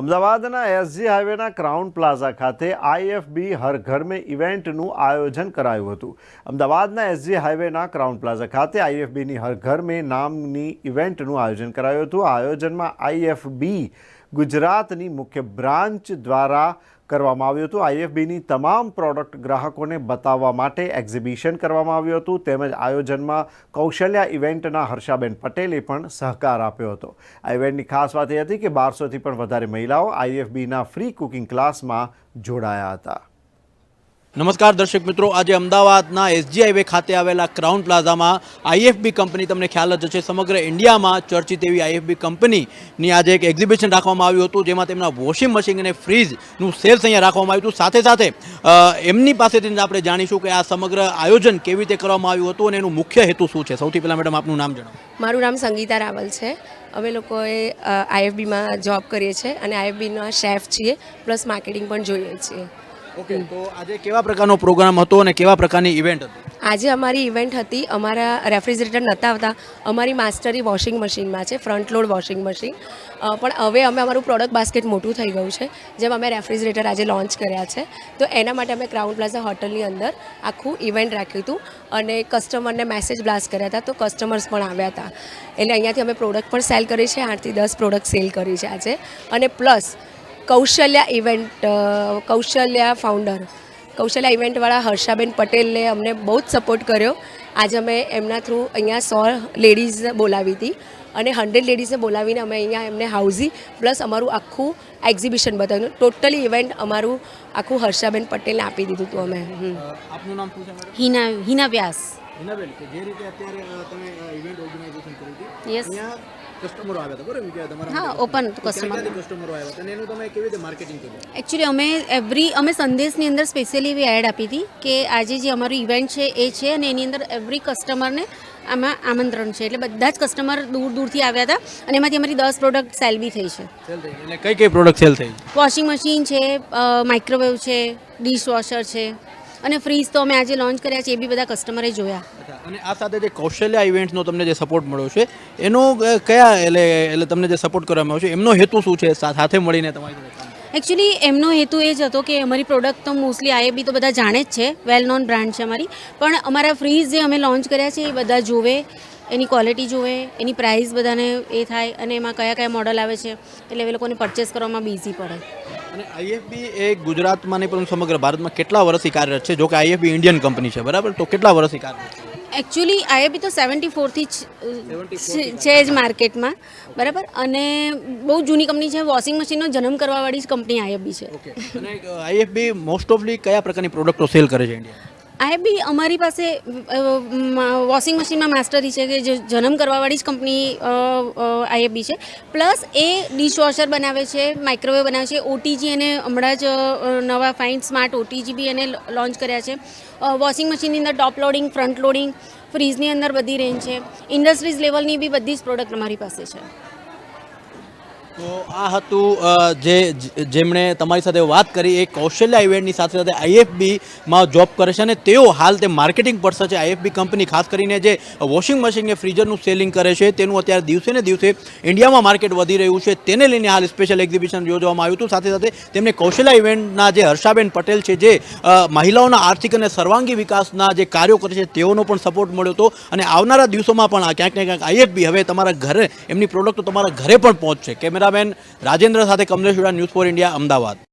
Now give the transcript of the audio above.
અમદાવાદના એસજી હાઈવેના crown plaza ખાતે આઈએફબી હર ઘર મેં ઇવેન્ટનું આયોજન કરાયું હતું. અમદાવાદના એસજી હાઈવેના ક્રાઉન પ્લાઝા ખાતે આઈએફબીની હર ઘર મેં નામની ઇવેન્ટનું આયોજન કરાયું હતું. આયોજનમાં આઈએફબી ગુજરાતની મુખ્ય બ્રાન્ચ દ્વારા કરવામાં આવ્યું હતું. આઈએફબીની તમામ પ્રોડક્ટ ગ્રાહકોને બતાવવા માટે એક્ઝિબિશન કરવામાં આવ્યું હતું. તેમજ આયોજનમાં કૌશલ્યા ઇવેન્ટના હર્ષાબેન પટેલે પણ સહકાર આપ્યો હતો. આ ઇવેન્ટની ખાસ વાત એ હતી કે બારસોથી પણ વધારે મહિલાઓ આઈએફબીના ફ્રી કુકિંગ ક્લાસમાં જોડાયા હતા. નમસ્કાર દર્શક મિત્રો, આજે અમદાવાદના એસજી હાઈવે ખાતે આવેલા ક્રાઉન પ્લાઝામાં આઈએફબી કંપની, તમને ખ્યાલ જ હશે, સમગ્ર ઇન્ડિયામાં ચર્ચિત એવી આઈએફબી કંપનીની આજે એક એક્ઝિબિશન રાખવામાં આવ્યું હતું, જેમાં તેમના વોશિંગ મશીન અને ફ્રીજનું સેલ્સ અહીંયા રાખવામાં આવ્યું હતું. સાથે સાથે એમની પાસેથી આપણે જાણીશું કે આ સમગ્ર આયોજન કેવી રીતે કરવામાં આવ્યું હતું અને એનું મુખ્ય હેતુ શું છે. સૌથી પહેલાં મેડમ આપનું નામ જણાવો. મારું નામ સંગીતા રાવલ છે. અમે લોકોએ આઈએફબીમાં જોબ કરીએ છીએ અને આઈએફબીના શેફ છીએ પ્લસ માર્કેટિંગ પણ જોઈએ છીએ. ઓકે, તો આજે કેવા પ્રકારનો પ્રોગ્રામ હતો અને કેવા પ્રકારની ઇવેન્ટ હતી? આજે અમારી ઇવેન્ટ હતી, અમારા રેફ્રિજરેટર નહોતા આવતા, અમારી માસ્ટરી વોશિંગ મશીનમાં છે ફ્રન્ટ લોડ વોશિંગ મશીન પણ હવે અમે અમારું પ્રોડક્ટ બાસ્કેટ મોટું થઈ ગયું છે, જેમ અમે રેફ્રિજરેટર આજે લોન્ચ કર્યા છે. તો એના માટે અમે ક્રાઉન પ્લાઝા હોટલની અંદર આખું ઇવેન્ટ રાખ્યું હતું અને કસ્ટમરને મેસેજ બ્લાસ્ટ કર્યા હતા, તો કસ્ટમર્સ પણ આવ્યા હતા. એટલે અહીંયાથી અમે પ્રોડક્ટ પણ સેલ કરી છે, આઠથી દસ પ્રોડક્ટ સેલ કરી છે આજે. અને plus Kaushalya event Kaushalya founder Kaushalya ઇવેન્ટવાળા Harshaben પટેલે અમને બહુ જ સપોર્ટ કર્યો. આજે અમે એમના થ્રુ અહીંયા સો લેડીઝ બોલાવી હતી અને હંડ્રેડ લેડીઝને બોલાવીને અમે અહીંયા એમને હાઉઝી પ્લસ અમારું આખું એક્ઝિબિશન બતાવ્યું. ટોટલી ઇવેન્ટ અમારું આખું હર્ષાબેન પટેલને આપી દીધું હતું અમે. આપનું નામ હિના હિના વ્યાસ. હિનાબેન કે જે રીતે અત્યારે તમે ઇવેન્ટ ઓર્ગેનાઇઝેશન કરી હતી. અહીંયા કસ્ટમરો આવ્યા હતા બરાબર કે તમારા હા, ઓપન કસ્ટમર કસ્ટમરો આવ્યા હતા? અને એનું તમે કેવી રીતે માર્કેટિંગ કર્યું? એકચ્યુઅલી અમે એવરી અમે સંદેશની અંદર સ્પેશિયલી એવી એડ આપી હતી કે આજે જે અમારું ઇવેન્ટ છે એ છે અને એની અંદર એવરી કસ્ટમરને આમાં આમંત્રણ છે. એટલે બધા જ કસ્ટમર દૂર દૂરથી આવ્યા હતા અને એમાંથી અમારી દસ પ્રોડક્ટ સેલ બી થઈ છે. એટલે કઈ કઈ પ્રોડક્ટ સેલ થઈ? વોશિંગ મશીન છે માઇક્રોવેવ છે ડિશવોશર છે. અને ફ્રીજ તો અમે આજે લોન્ચ કર્યા છે એ બી બધા કસ્ટમરે જોયા. અને આ સાથે જે કૌશલ્યા ઇવેન્ટ્સનો તમને જે સપોર્ટ મળ્યો છે એનો કયા એટલે એટલે તમને જે સપોર્ટ કરવામાં આવ્યો છે એમનો હેતુ શું છે? સાથે મળીને તમારી એકચ્યુઅલી એમનો હેતુ એ જ હતો કે અમારી પ્રોડક્ટ તો મોસ્ટલી આઈએબી તો બધા જાણે જ છે વેલ નોન બ્રાન્ડ છે અમારી. પણ અમારા ફ્રીઝ જે અમે લોન્ચ કર્યા છે એ બધા જોવે એની ક્વોલિટી જોવે એની પ્રાઇસ બધાને એ થાય અને એમાં કયા કયા મોડલ આવે છે એટલે એ લોકોને પરચેસ કરવામાં બીઝી પડે. અને આઈએફબી એ ગુજરાતમાં નહીં પરંતુ સમગ્ર ભારતમાં કેટલા વર્ષથી કાર્યરત છે? જો કે આઈએફબી ઇન્ડિયન કંપની છે બરાબર? તો કેટલા વર્ષથી કાર્યરત છે? એકચ્યુઅલી આઈએબી તો સેવન્ટી ફોરથી છે જ માર્કેટમાં બરાબર? અને બહુ જૂની કંપની છે વોશિંગ મશીનનો જન્મ કરવાવાળી જ કંપની આઈએફબી છે. અને આઈએફબી મોસ્ટ ઓફલી કયા પ્રકારની પ્રોડક્ટો સેલ કરે છે ઇન્ડિયા આ બી અમારી પાસે વોશિંગ મશીનમાં માસ્ટરી છે કે જે જન્મ કરવાવાળી જ કંપની આઈએફબી છે. પ્લસ એ ડિશવોશર બનાવે છે માઇક્રોવેવ બનાવે છે ઓટીજી એને હમણાં જ નવા ફાઇન સ્માર્ટ ઓટીજી બી એને લોન્ચ કર્યા છે. વોશિંગ મશીનની અંદર ટોપ લોડિંગ ફ્રન્ટ લોડિંગ ફ્રીજની અંદર બધી રેન્જ છે. ઇન્ડસ્ટ્રીઝ લેવલની બી બધી જ પ્રોડક્ટ અમારી પાસે છે. તો આ હતું જે જેમણે તમારી સાથે વાત કરી, એ કૌશલ્યા ઇવેન્ટની સાથે સાથે આઈએફબીમાં જોબ કરે છે અને તેઓ હાલ તે માર્કેટિંગ પર્સન છે આઈએફબી કંપની, ખાસ કરીને જે વોશિંગ મશીન કે ફ્રીઝરનું સેલિંગ કરે છે, તેનું અત્યારે દિવસે ને દિવસે ઇન્ડિયામાં માર્કેટ વધી રહ્યું છે, તેને લઈને હાલ સ્પેશિયલ એક્ઝિબિશન યોજવામાં આવ્યું હતું. સાથે સાથે તેમને કૌશલ્યા ઇવેન્ટના જે હર્ષાબેન પટેલ છે, જે મહિલાઓના આર્થિક અને સર્વાંગી વિકાસના જે કાર્યો કરે છે, તેઓનો પણ સપોર્ટ મળ્યો હતો અને આવનારા દિવસોમાં પણ ક્યાંક ને ક્યાંક આઈએફબી હવે તમારા ઘરે, એમની પ્રોડક્ટ તમારા ઘરે પણ પહોંચશે. કેમેરામેન રાજેન્દ્ર સાથે Kamlesh news four India Ahmedabad.